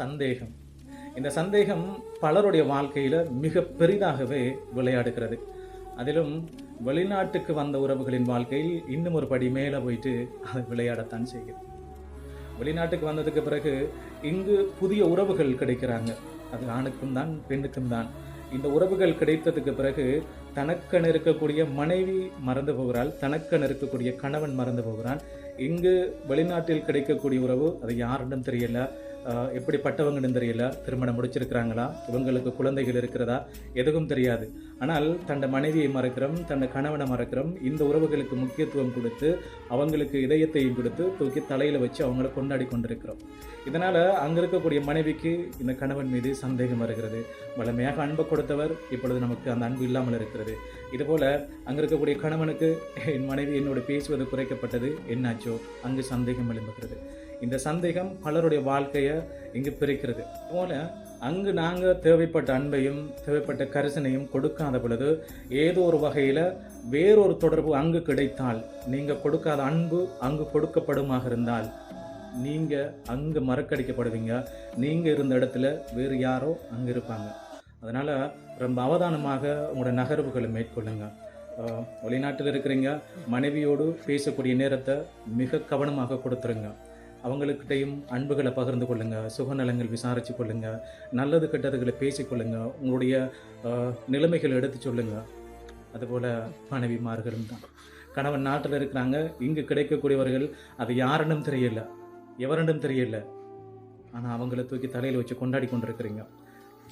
சந்தேகம். இந்த சந்தேகம் பலருடைய வாழ்க்கையில் மிக பெரிதாகவே விளையாடுகிறது. அதிலும் வெளிநாட்டுக்கு வந்த உறவுகளின் வாழ்க்கையில் இன்னும் ஒரு படி மேலே போயிட்டு அதை விளையாடத்தான் செய்கிறது. வெளிநாட்டுக்கு வந்ததுக்கு பிறகு இங்கு புதிய உறவுகள் கிடைக்கிறாங்க. அது ஆணுக்கும் தான் பெண்ணுக்கும் தான். இந்த உறவுகள் கிடைத்ததுக்கு பிறகு தனக்கென இருக்கக்கூடிய மனைவி மறந்து போகிறாள் தனக்கென இருக்கக்கூடிய கணவன் மறந்து போகிறான். இங்கு வெளிநாட்டில் கிடைக்கக்கூடிய உறவு அது யாரிடம் தெரியல எப்படிப்பட்டவங்கன்னு தெரியல. திருமணம் முடிச்சிருக்கிறாங்களா? இவங்களுக்கு குழந்தைகள் இருக்கிறதா? எதுவும் தெரியாது. ஆனால் தன்னை மனைவியை மறக்கிறோம் தன்னை கணவனை மறக்கிறோம். இந்த உறவுகளுக்கு முக்கியத்துவம் கொடுத்து அவங்களுக்கு இதயத்தையும் கொடுத்து தூக்கி தலையில் வச்சு அவங்கள கொண்டாடி கொண்டிருக்கிறோம். இதனால் அங்கே இருக்கக்கூடிய மனைவிக்கு இந்த கணவன் மீது சந்தேகம் வருகிறது. வளமையாக அன்பை கொடுத்தவர் இப்பொழுது நமக்கு அந்த அன்பு இல்லாமல் இருக்கிறது. இதுபோல் அங்கே இருக்கக்கூடிய கணவனுக்கு என் மனைவி என்னோட பேசுவது குறைக்கப்பட்டது. என்னாச்சோ? அங்கு சந்தேகம் எழும்புகிறது. இந்த சந்தேகம் பலருடைய வாழ்க்கையை இங்கு பிரிக்கிறது. போல அங்கு நாங்கள் தேவைப்பட்ட அன்பையும் தேவைப்பட்ட கரிசனையும் கொடுக்காத பொழுது ஏதோ ஒரு வகையில் வேறொரு தொடர்பு அங்கு கிடைத்தால் நீங்கள் கொடுக்காத அன்பு அங்கு கொடுக்கப்படுமாக இருந்தால் நீங்கள் அங்கு மறக்கடிக்கப்படுவீங்க. நீங்கள் இருந்த இடத்துல வேறு யாரோ அங்கே இருப்பாங்க. அதனால் ரொம்ப அவதானமாக உங்களோட நகர்வுகளை மேற்கொள்ளுங்கள் வெளிநாட்டில் இருக்கிறீங்க மனைவியோடு பேசக்கூடிய நேரத்தை மிக கவனமாக கொடுத்துருங்க. அவங்களுக்கிட்டையும் அன்புகளை பகிர்ந்து கொள்ளுங்கள் சுகநலங்கள் விசாரித்து கொள்ளுங்கள் நல்லது கெட்டதுகளை பேசிக்கொள்ளுங்கள் உங்களுடைய நிலைமைகளை எடுத்து சொல்லுங்கள் அதுபோல் மனைவிமார்களும் தான். கணவன் நாட்டில் இருக்கிறாங்க இங்கு கிடைக்கக்கூடியவர்கள் அது யாருன்னு தெரியல எவரெண்டும் தெரியல? ஆனால் அவங்கள தூக்கி தலையில் வச்சு கொண்டாடி கொண்டிருக்கிறீங்க.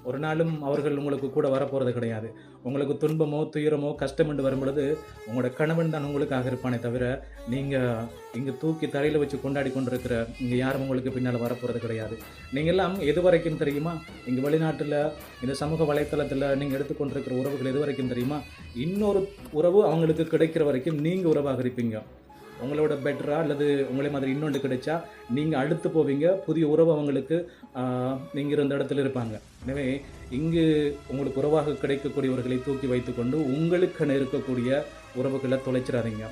ஒரு நாளும் அவர்கள் உங்களுக்கு கூட வரப்போகிறது கிடையாது. உங்களுக்கு துன்பமோ துயரமோ கஷ்டம் என்று வரும் பொழுது உங்களோட கணவன் தான் உங்களுக்காக இருப்பானே தவிர நீங்கள் இங்கே தூக்கி தரையில் வச்சு கொண்டாடி கொண்டிருக்கிற இங்கே யாரும் உங்களுக்கு பின்னால் வரப்போகிறது கிடையாது. நீங்கள் எல்லாம் எது வரைக்கும் தெரியுமா? இங்கே வெளிநாட்டில் இந்த சமூக வலைத்தளத்தில் நீங்கள் எடுத்துக்கொண்டிருக்கிற உறவுகள் எது வரைக்கும் தெரியுமா? இன்னொரு உறவு அவங்களுக்கு கிடைக்கிற வரைக்கும் நீங்கள் உறவாக இருப்பீங்க. உங்களோட பெட்டரா அல்லது உங்களே மாதிரி இன்னொன்று கிடைச்சா நீங்கள் அடுத்து போவீங்க புதிய உறவு அவங்களுக்கு நீங்கள் இருந்த இடத்துல இருப்பாங்க. எனவே இங்கு உங்களுக்கு உறவாக கிடைக்கக்கூடியவர்களை தூக்கி வைத்துக்கொண்டு உங்களுக்கென இருக்கக்கூடிய உறவுகளை தொலைச்சிடாதீங்க.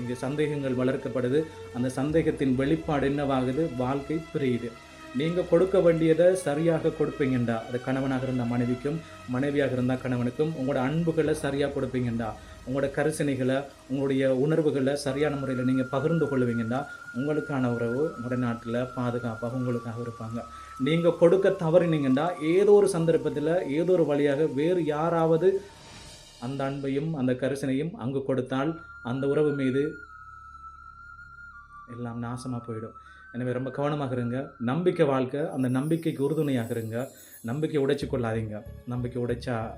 இங்கு சந்தேகங்கள் வளர்க்கப்படுது. அந்த சந்தேகத்தின் வெளிப்பாடு என்னவாகுது? வாழ்க்கை பிரியுது. நீங்கள் கொடுக்க வேண்டியதை சரியாக கொடுப்பீங்கண்டா. அது கணவனாக இருந்தால் மனைவிக்கும் மனைவியாக இருந்தால் கணவனுக்கும் உங்களோட அன்புகளை சரியாக கொடுப்பீங்கண்டா. உங்களோட கரிசனைகளை உங்களுடைய உணர்வுகளை சரியான முறையில் நீங்கள் பகிர்ந்து கொள்வீங்கன்னா உங்களுக்கான உறவு உங்களோட நாட்டில் பாதுகாப்பாக உங்களுக்காக இருப்பாங்க. நீங்கள் கொடுக்க தவறினீங்கன்னா ஏதோ ஒரு சந்தர்ப்பத்தில் ஏதோ ஒரு வழியாக வேறு யாராவது அந்த அன்பையும் அந்த கரிசனையும் அங்கு கொடுத்தால் அந்த உறவு மீது எல்லாம் நாசமாக போயிடும். எனவே ரொம்ப கவனமாக இருங்க. நம்பிக்கை வாழ்க்கை அந்த நம்பிக்கைக்கு உறுதுணையாக இருங்க. நம்பிக்கை உடைச்சி கொள்ளாதீங்க. நம்பிக்கை உடைச்சா